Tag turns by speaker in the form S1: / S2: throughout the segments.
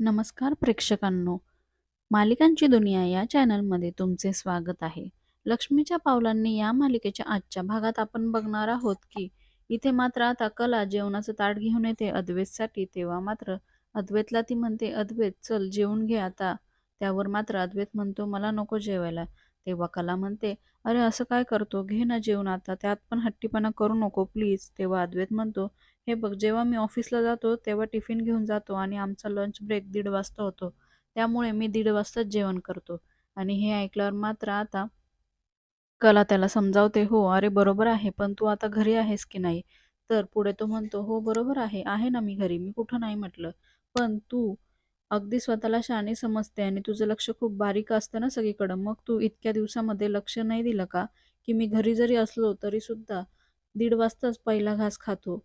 S1: नमस्कार प्रेक्षकांनो. मालिकांची दुनिया या चॅनलमध्ये तुमचे स्वागत आहे. लक्ष्मीच्या पावलांनी या मालिकेच्या आजच्या भागात आपण बघणार आहोत की इथे मात्र आता कला जेवणाचं ताट घेऊन येते अद्वैतसाठी तेव्हा मात्र अद्वैतला ती म्हणते अद्वैत चल जेवून घे आता. त्यावर मात्र अद्वैत म्हणतो मला नको जेवायला. तेव्हा कला म्हणते अरे असं काय करतो? घे ना जेवण आता. त्यात पण हट्टीपणा करू नको प्लीज. तेव्हा अद्वैत म्हणतो हे बघ जेव्हा मी ऑफिसला जातो तेव्हा टिफिन घेऊन जातो आणि आमचा लंच ब्रेक दीड वाजता होतो. त्यामुळे मी दीड वाजताच जेवण करतो. आणि हे ऐकल्यावर मात्र आता कला त्याला समजावते हो अरे बरोबर आहे पण तू आता घरी आहेस की नाही? तर पुढे तो म्हणतो हो बरोबर आहे आहे ना मी घरी. मी कुठं नाही म्हटलं. पण तू अगदी स्वतःला शहाणी समजते आणि तुझं लक्ष खूप बारीक असतं ना सगळीकडं. मग तू इतक्या दिवसामध्ये लक्ष नाही दिलं का? की मी घरी जरी असलो तरी सुद्धा दीड वाजताच पहिला घास खातो.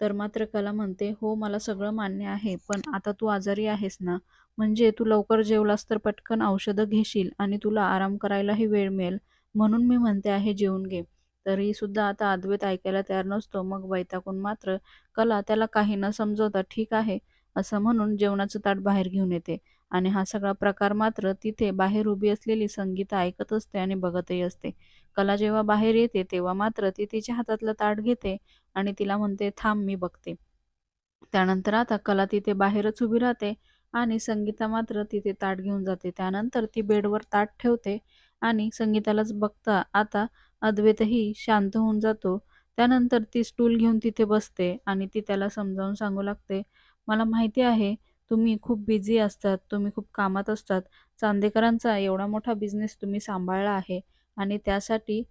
S1: तर मात्र कला म्हणते हो मला सगळं मान्य आहे पण आता तू आजारी आहेस ना? म्हणजे तू लवकर जेवलास तर पटकन औषधं घेशील आणि तुला आराम करायलाही वेळ मिळेल. म्हणून मी म्हणते आहे जेवून घे. तरी सुद्धा आता अद्वैत ऐकायला तयार नसतो. मग वैतागून मात्र कला त्याला काही न समजवता ठीक आहे असं म्हणून जेवणाचं ताट बाहेर घेऊन येते. आणि हा सगळा प्रकार मात्र तिथे बाहेर उभी असलेली संगीता ऐकत असते आणि बघतही असते. कला जेव्हा बाहेर येते तेव्हा मात्र ती तिच्या हातातलं ताट घेते आणि तिला म्हणते थांब मी बघते. त्यानंतर आता कला तिथे बाहेरच उभी राहते आणि संगीता मात्र तिथे ताट घेऊन जाते. त्यानंतर ती बेडवर ताट ठेवते आणि संगीतालाच बघता आता अद्वैतही शांत होऊन जातो. त्यानंतर ती स्टूल घेऊन तिथे बसते आणि ती त्याला समजावून सांगू लागते मला माहिती आहे तुम्ही खूप बिझी असतात तुम्ही खूप कामात असतात. चांदेकरांचा एवढा मोठा बिझनेस तुम्ही सांभाळला आहे आणि त्यासाठी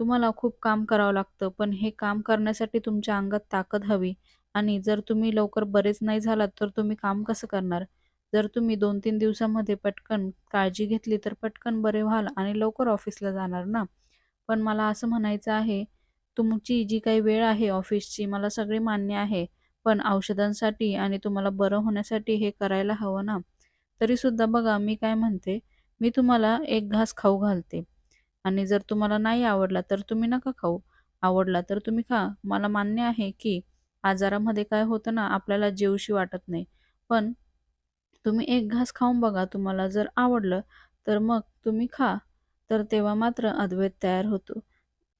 S1: तुम्हाला खूप काम करावं लागतं. पण हे काम करण्यासाठी तुमच्या अंगात ताकद हवी आणि जर तुम्ही लवकर बरेच नाही झालात तर तुम्ही काम कसं करणार? जर तुम्ही दोन तीन दिवसामध्ये पटकन काळजी घेतली तर पटकन बरे व्हाल आणि लवकर ऑफिसला जाणार ना? पण मला असं म्हणायचं आहे तुमची जी काही वेळ आहे ऑफिसची मला सगळी मान्य आहे. पण औषधांसाठी आणि तुम्हाला बरं होण्यासाठी हे करायला हवं ना. तरीसुद्धा बघा मी काय म्हणते मी तुम्हाला एक घास खाऊ घालते. आणि जर तुम्हाला नाही आवडला तर तुम्ही नका खाऊ. आवडला तर तुम्ही खा. मला मान्य आहे की आजारामध्ये काय होतं ना आपल्याला जेवशी वाटत नाही. पण तुम्ही एक घास खाऊन बघा तुम्हाला जर आवडलं तर मग तुम्ही खा. तर तेव्हा मात्र अद्वैत तयार होतो.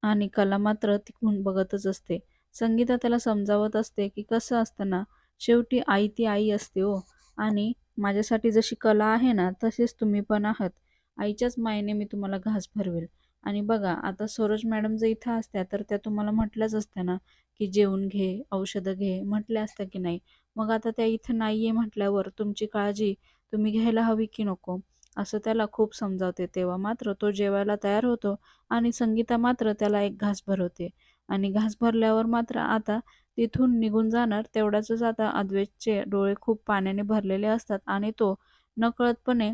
S1: आणि कला मात्र तिकून बघतच असते. संगीता त्याला समजावत असते की कसं असतं ना शेवटी आई ती आई असते हो. आणि माझ्यासाठी जशी कला आहे ना तसेच तुम्ही पण आहात. आईच्याच मायेने मी तुम्हाला घास भरवेल. आणि बघा आता सरोज मॅडम जर इथं असत्या तर त्या तुम्हाला म्हटल्याच असत्या ना की जेवून घे औषधं घे म्हटल्या असत्या की नाही. मग आता त्या इथं नाही आहे म्हटल्यावर तुमची काळजी तुम्ही घ्यायला हवी की नको? असं त्याला खूप समजावते तेव्हा. मात्र तो जेवायला तयार होतो आणि संगीता मात्र त्याला एक घास भरवते. आणि घास भरल्यावर मात्र आता तिथून निघून जाणार तेवढ्याच आता अद्वैतचे डोळे खूप पाण्याने भरलेले असतात आणि तो नकळतपणे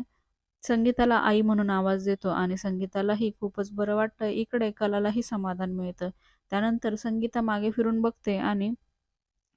S1: संगीताला आई म्हणून आवाज देतो आणि संगीतालाही खूपच बरं वाटतं. इकडे कलालाही समाधान मिळतं. त्यानंतर संगीता मागे फिरून बघते आणि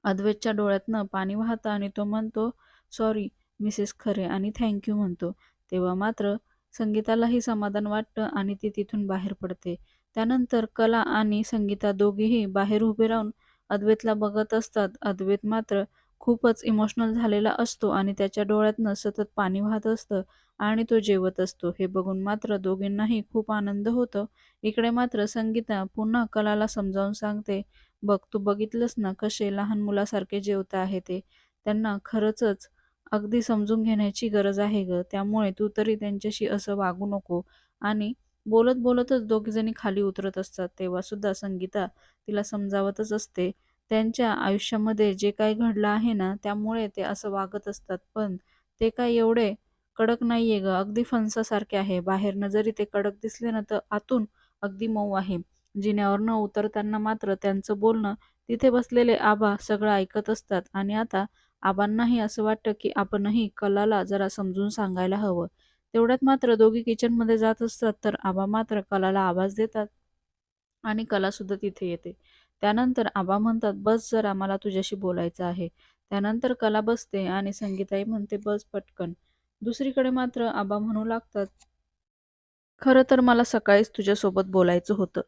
S1: अद्वैतच्या डोळ्यातनं पाणी वाहतं आणि तो म्हणतो सॉरी मिसेस खरे आणि थँक्यू म्हणतो. तेव्हा मात्र संगीतालाही समाधान वाटतं आणि ती तिथून बाहेर पडते. त्यानंतर कला आणि संगीता दोघेही बाहेर उभे राहून अद्वैतला बघत असतात. अद्वैत मात्र खूपच इमोशनल झालेला असतो आणि त्याच्या डोळ्यातनं सतत पाणी वाहत असतं आणि तो जेवत असतो. हे बघून मात्र दोघींनाही खूप आनंद होतो. इकडे मात्र संगीता पुन्हा कलाला समजावून सांगते बघ तू बघितलंस ना कसे लहान मुलासारखे जेवता आहे ते? त्यांना खरंच अगदी समजून घेण्याची गरज आहे ग. त्यामुळे तू तरी त्यांच्याशी असं वागू नको आणि बोलत बोलतच दोघीजणी खाली उतरत असतात. तेव्हा सुद्धा संगीता तिला समजावतच असते. त्यांच्या आयुष्यामध्ये जे काही घडलं आहे ना त्यामुळे ते असं वागत असतात. पण ते काय एवढे कडक नाहीये ग. अगदी फणसासारखे आहे. बाहेरनं जरी ते कडक दिसले ना तर आतून अगदी मऊ आहे. जिन्यावर न उतरताना मात्र त्यांचं बोलणं तिथे बसलेले आबा सगळं ऐकत असतात. आणि आता आबांनाही असं वाटतं की आपणही कलाला जरा समजून सांगायला हवं. तेवढ्यात मात्र दोघी किचनमध्ये जात असतात तर आबा मात्र कलाला आवाज देतात आणि कलासुद्धा तिथे येते. त्यानंतर आबा म्हणतात बस जरा मला तुझ्याशी बोलायचं आहे. त्यानंतर कला बसते आणि संगीताई म्हणते बस पटकन. दुसरीकडे मात्र आबा म्हणू लागतात खरं तर मला सकाळीच तुझ्यासोबत बोलायचं होतं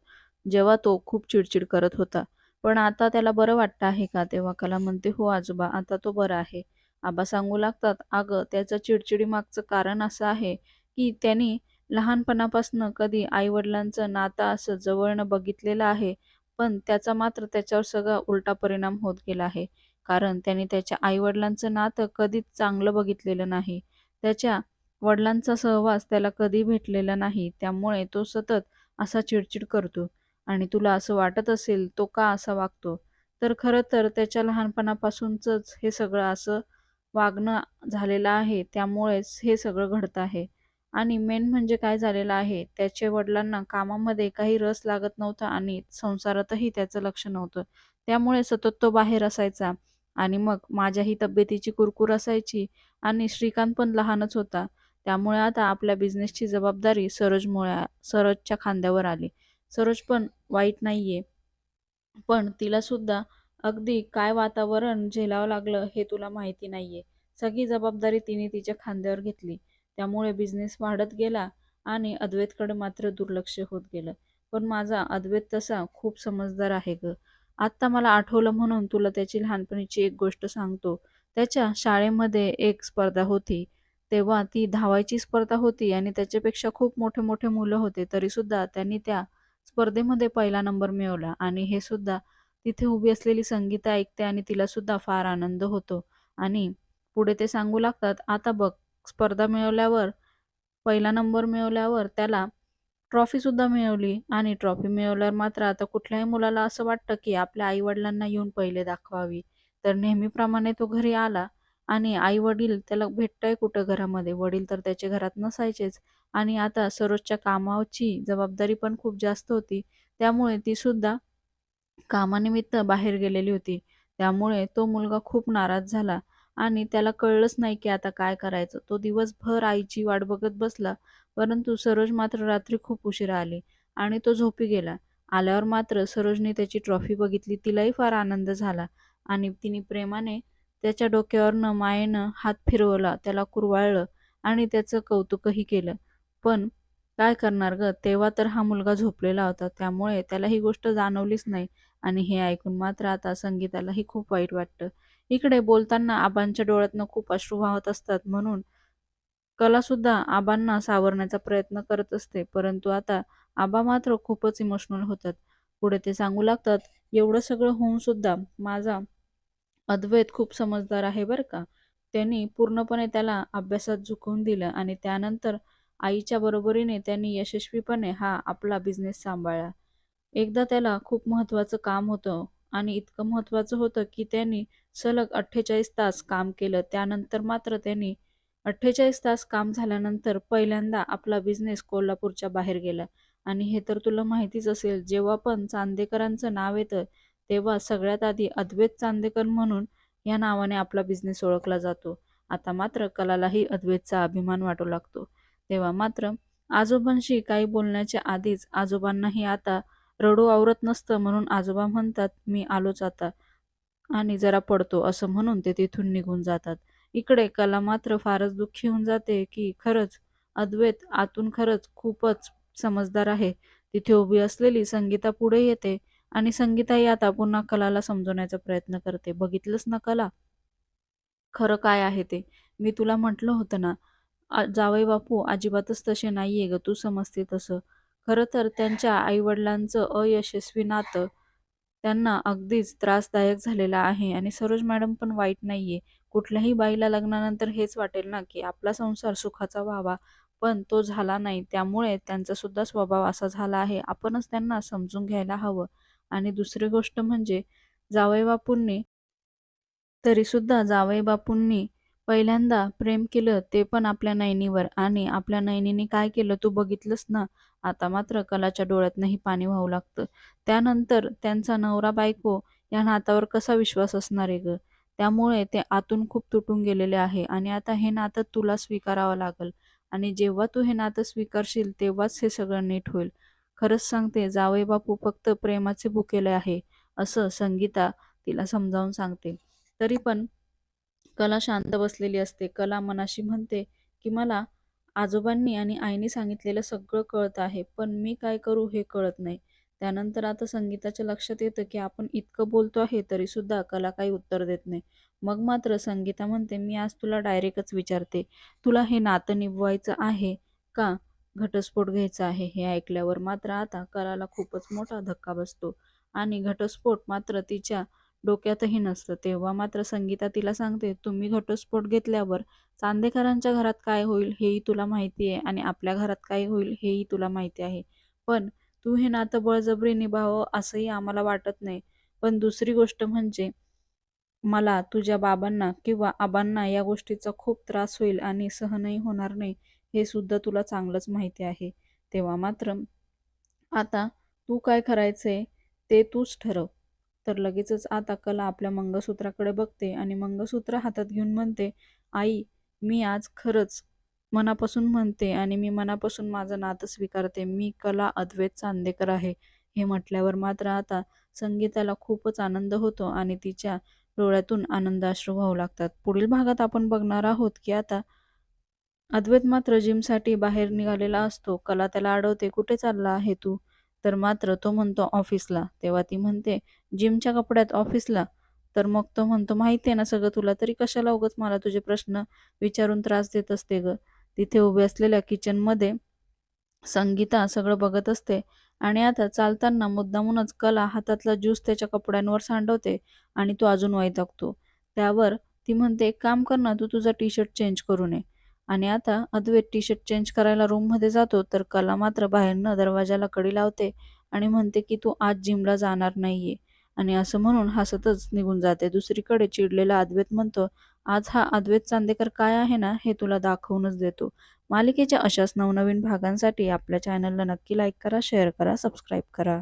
S1: जेव्हा तो खूप चिडचिड करत होता. पण आता त्याला बरं वाटतं आहे का? तेव्हा कला म्हणते हो आजोबा आता तो बरा आहे. आबा सांगू लागतात अगं त्याचं चिडचिडीमागचं कारण असं आहे की त्यांनी लहानपणापासून कधी आईवडिलांचं नातं असं जवळनं बघितलेलं आहे पण त्याचा मात्र त्याच्यावर सगळा उलटा परिणाम होत गेला आहे. कारण त्यांनी त्याच्या आईवडिलांचं नातं कधीच चांगलं बघितलेलं नाही. त्याच्या वडिलांचा सहवास त्याला कधी भेटलेला नाही त्यामुळे तो सतत असा चिडचिड करतो. आणि तुला असं वाटत असेल तो का असा वागतो? तर खरं तर त्याच्या लहानपणापासूनच हे सगळं असं वागणं झालेलं आहे त्यामुळेच हे सगळं घडतं आहे. आणि मेन म्हणजे काय झालेलं आहे त्याचे वडिलांना कामामध्ये काही रस लागत नव्हता आणि संसारातही त्याचं लक्ष नव्हतं. त्यामुळे सतत तो बाहेर असायचा आणि मग माझ्याही तब्येतीची कुरकुर असायची आणि श्रीकांत पण लहानच होता. त्यामुळे आता आपल्या बिझनेसची जबाबदारी सरोजमुळे सरोजच्या खांद्यावर आली. सरोज पण वाईट नाहीये. पण तिला सुद्धा अगदी काय वातावरण झेलावं लागलं हे तुला माहिती नाहीये. सगळी जबाबदारी तिने तिच्या खांद्यावर घेतली. त्यामुळे बिझनेस वाढत गेला आणि अद्वैतकडे मात्र दुर्लक्ष होत गेलं. पण माझा अद्वैत तसा खूप समजदार आहे ग. आत्ता मला आठवलं म्हणून तुला त्याची लहानपणीची एक गोष्ट सांगतो. त्याच्या शाळेमध्ये एक स्पर्धा होती. तेव्हा ती धावायची स्पर्धा होती आणि त्याच्यापेक्षा खूप मोठे मोठे मुलं होते. तरीसुद्धा त्यांनी त्या स्पर्धेमध्ये पहिला नंबर मिळवला आणि हे सुद्धा तिथे उभी असलेली संगीता ऐकते आणि तिला सुद्धा फार आनंद होतो. आणि पुढे ते सांगू लागतात आता बघ स्पर्धा मिळवल्यावर पहिला नंबर मिळवल्यावर त्याला ट्रॉफीसुद्धा मिळवली आणि ट्रॉफी मिळवल्यावर मात्र आता कुठल्याही मुलाला असं वाटतं की आपल्या आईवडिलांना येऊन पहिले दाखवावी. तर नेहमीप्रमाणे तो घरी आला आणि आई वडील त्याला भेटताय कुठं घरामध्ये? वडील तर त्याच्या घरात नसायचेच. आणि आता सरोजच्या कामाची जबाबदारी पण खूप जास्त होती. त्यामुळे ती सुद्धा कामानिमित्त बाहेर गेलेली होती. त्यामुळे तो मुलगा खूप नाराज झाला आणि त्याला कळलंच नाही की आता काय करायचं. तो दिवसभर आईची वाट बघत बसला परंतु सरोज मात्र रात्री खूप उशिरा आली आणि तो झोपी गेला. आल्यावर मात्र सरोजने त्याची ट्रॉफी बघितली. तिलाही फार आनंद झाला आणि तिने प्रेमाने त्याच्या डोक्यावरनं मायेनं हात फिरवला. त्याला कुरवाळलं आणि त्याचं कौतुकही केलं. पण काय करणार ग? तेव्हा तर हा मुलगा झोपलेला होता. त्यामुळे त्याला ही गोष्ट जाणवलीच नाही. आणि हे ऐकून मात्र आता संगीतालाही खूप वाईट वाटतं. इकडे बोलताना आबांच्या डोळ्यातनं खूप अश्रू वाहत असतात म्हणून कला सुद्धा आबांना सावरण्याचा प्रयत्न करत असते परंतु आता आबा मात्र खूपच इमोशनल होतात. पुढे ते सांगू लागतात एवढं सगळं होऊन सुद्धा माझा अद्वैत खूप समजदार आहे बरं का? त्यांनी पूर्णपणे त्याला अभ्यासात झुकवून दिलं आणि त्यानंतर आईच्या बरोबरीने त्यांनी यशस्वीपणे हा आपला बिझनेस सांभाळला. एकदा त्याला खूप महत्त्वाचं काम होतं आणि इतकं महत्त्वाचं होतं की त्यांनी सलग अठ्ठेचाळीस तास काम केलं. त्यानंतर मात्र त्यांनी अठ्ठेचाळीस तास काम झाल्यानंतर पहिल्यांदा आपला बिझनेस कोल्हापूरच्या बाहेर गेला. आणि हे तर तुला माहितीच असेल जेव्हा पण चांदेकरांचं नाव येतं तेव्हा सगळ्यात आधी अद्वैत चांदेकर म्हणून या नावाने आपला बिझनेस ओळखला जातो. आता मात्र कलालाही अद्वैतचा अभिमान वाटू लागतो. तेव्हा मात्र आजोबांशी काही बोलण्याच्या आधीच आजोबांनाही आता रडू आवरत नसतं म्हणून आजोबा म्हणतात मी आलोच आता आणि जरा पडतो असं म्हणून ते तिथून निघून जातात. इकडे कला मात्र फारच दुःखी होऊन जाते की खरंच अद्वैत आतून खरंच खूपच समजदार आहे. तिथे उभी असलेली संगीता पुढे येते आणि संगीताही आता पुन्हा कलाला समजवण्याचा प्रयत्न करते. बघितलंच ना कला? खरं काय आहे ते? मी तुला म्हटलं होतं ना जावई बापू अजिबातच तसे नाहीये ग तू समजते तसं. खरं तर त्यांच्या आईवडिलांचं अयशस्वी नातं त्यांना अगदीच त्रासदायक झालेलं आहे आणि सरोज मॅडम पण वाईट नाहीये. कुठल्याही बाईला लग्नानंतर हेच वाटेल ना की आपला संसार सुखाचा व्हावा. पण तो झाला नाही त्यामुळे त्यांचा सुद्धा स्वभाव असा झाला आहे. आपणच त्यांना समजून घ्यायला हवं. आणि दुसरी गोष्ट म्हणजे जावई बापूंनी तरीसुद्धा जावई बापूंनी पहिल्यांदा प्रेम केलं ते पण आपल्या नयनीवर आणि आपल्या नयनीने काय केलं तू बघितलंस ना? आता मात्र कलाच्या डोळ्यातनंही पाणी वाहू लागतं. त्यानंतर त्यांचा नवरा बायको या नातावर कसा विश्वास असणार आहे ग? त्यामुळे ते आतून खूप तुटून गेलेले आहे. आणि आता हे नातं तुला स्वीकारावं लागल. आणि जेव्हा तू हे नातं स्वीकारशील तेव्हाच हे सगळं नीट होईल. खरंच सांगते जावई बापू फक्त प्रेमाचे भुकेले आहे असं संगीता तिला समजावून सांगते. तरी पण कला शांत बसलेली असते. कला मनाशी म्हणते की मला आजोबांनी आणि आईने सांगितलेलं सगळं कळत आहे पण मी काय करू हे कळत नाही. त्यानंतर आता संगीताच्या लक्षात येतं की आपण इतकं बोलतो आहे तरीसुद्धा कला काही उत्तर देत नाही. मग मात्र संगीता म्हणते मी आज तुला डायरेक्टच विचारते. तुला हे नातं निभवायचं आहे का? घटस्फोट घ्यायचा आहे हे ऐकल्यावर मात्र आता कलाला खूपच मोठा धक्का बसतो. आणि घटस्फोट मात्र तिच्या डोक्यातही नसतं. तेव्हा मात्र संगीता तिला सांगते तुम्ही घटस्फोट घेतल्यावर चांदेकरांच्या घरात काय होईल हेही तुला माहिती आहे आणि आपल्या घरात काय होईल हेही तुला माहिती आहे. पण तू हे नातं बळजबरी निभावं असंही आम्हाला वाटत नाही. पण दुसरी गोष्ट म्हणजे मला तुझ्या बाबांना किंवा आबांना या गोष्टीचा खूप त्रास होईल आणि सहनही होणार नाही हे सुद्धा तुला चांगलंच माहिती आहे. तेव्हा मात्र आता तू काय करायचंय ते तूच ठरव. तर लगेचच आता कला आपल्या मंगळसूत्राकडे बघते आणि मंगळसूत्र हातात घेऊन म्हणते आई मी आज खरंच मनापासून म्हणते आणि मी मनापासून माझं नातं स्वीकारते. मी कला अद्वैत चांदेकर आहे. हे म्हटल्यावर मात्र आता संगीताला खूपच आनंद होतो आणि तिच्या डोळ्यातून आनंदाश्रू वाहू लागतात. पुढील भागात आपण बघणार आहोत की आता अद्वैत मात्र जिमसाठी बाहेर निघालेला असतो. कला त्याला अडवते कुठे चालला आहे तू? तर मात्र तो म्हणतो ऑफिसला. तेव्हा ती म्हणते जिमच्या कपड्यात ऑफिसला तर मग तो म्हणतो माहिती आहे ना सगळं तुला तरी कशाला उगत मला तुझे प्रश्न विचारून त्रास देत असते ग? तिथे उभे असलेल्या किचनमध्ये संगीता सगळं बघत असते आणि आता चालताना मुद्दामूनच कला हातातला ज्यूस त्याच्या कपड्यांवर सांडवते आणि तो अजून वैतागतो. त्यावर ती म्हणते एक काम कर ना तू तुझा टी शर्ट चेंज करू नये आणि आता अद्वैत टी शर्ट चेंज करायला रूममध्ये जातो तर कला मात्र बाहेरनं दरवाजाला कडी लावते आणि म्हणते की तू आज जिमला जाणार नाहीये. आणि असं म्हणून हसतच निघून जाते. दुसरीकडे चिडलेला अद्वैत म्हणतो आज हा अद्वैत चांदेकर काय आहे ना हे तुला दाखवूनच देतो. मालिकेच्या अशाच नवनवीन भागांसाठी आपल्या चॅनलला नक्की लाईक करा शेअर करा सबस्क्राईब करा.